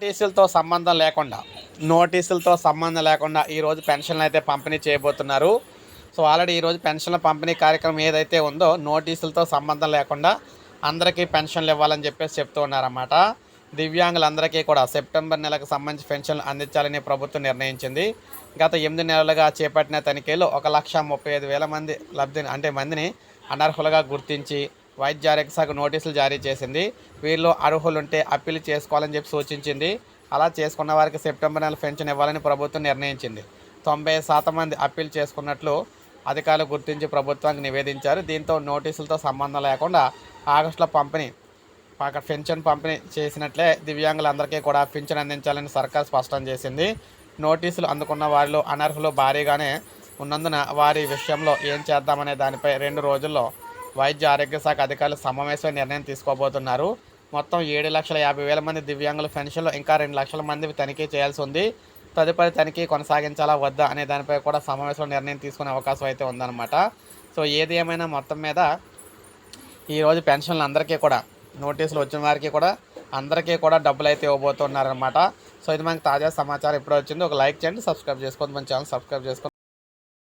నోటీసులతో సంబంధం లేకుండా నోటీసులతో సంబంధం లేకుండా ఈరోజు పెన్షన్లు అయితే పంపిణీ చేయబోతున్నారు. సో ఆల్రెడీ ఈరోజు పెన్షన్ల పంపిణీ కార్యక్రమం ఏదైతే ఉందో నోటీసులతో సంబంధం లేకుండా అందరికీ పెన్షన్లు ఇవ్వాలని చెప్పేసి చెప్తూ ఉన్నారన్నమాట. దివ్యాంగులందరికీ కూడా సెప్టెంబర్ నెలకు సంబంధించి పెన్షన్లు అందించాలని ప్రభుత్వం నిర్ణయించింది. గత ఎనిమిది నెలలుగా చేపట్టిన తనిఖీలో ఒక లక్ష ముప్పై ఐదు వేల మంది లబ్ధి అంటే మందిని అనర్హులుగా గుర్తించి వైద్య ఆరోగ్య శాఖ నోటీసులు జారీ చేసింది. వీరిలో అర్హులుంటే అప్పీల్ చేసుకోవాలని చెప్పి సూచించింది. అలా చేసుకున్న వారికి సెప్టెంబర్ నెల పెన్షన్ ఇవ్వాలని ప్రభుత్వం నిర్ణయించింది. తొంభై శాతం మంది అప్పీల్ చేసుకున్నట్లు అధికారులు గుర్తించి ప్రభుత్వానికి నివేదించారు. దీంతో నోటీసులతో సంబంధం లేకుండా ఆగస్టులో పంపిణీ అక్కడ పెన్షన్ పంపిణీ చేసినట్లే దివ్యాంగులందరికీ కూడా పెన్షన్ అందించాలని సర్కార్ స్పష్టం చేసింది. నోటీసులు అందుకున్న వారిలో అనర్హులు భారీగానే ఉన్నందున వారి విషయంలో ఏం చేద్దామనే దానిపై రెండు రోజుల్లో వైద్య ఆరోగ్య శాఖ అధికారులు సమావేశం నిర్ణయం తీసుకోబోతున్నారు. మొత్తం ఏడు లక్షల యాభై వేల మంది దివ్యాంగుల పెన్షన్లు ఇంకా రెండు లక్షల మంది తనిఖీ చేయాల్సి ఉంది. తదుపరి తనిఖీ కొనసాగించాలా వద్దా అనే దానిపై కూడా సమావేశంలో నిర్ణయం తీసుకునే అవకాశం అయితే ఉందన్నమాట. సో ఏది ఏమైనా మొత్తం మీద ఈరోజు పెన్షన్లు అందరికీ కూడా నోటీసులు వచ్చిన వారికి కూడా అందరికీ కూడా డబ్బులు అయితే ఇవ్వబోతున్నారనమాట సో ఇది మనకి తాజా సమాచారం. ఇప్పుడు వచ్చింది. ఒక లైక్ చేయండి సబ్స్క్రైబ్ చేసుకోండి. మన ఛానల్ సబ్స్క్రైబ్ చేసుకోండి.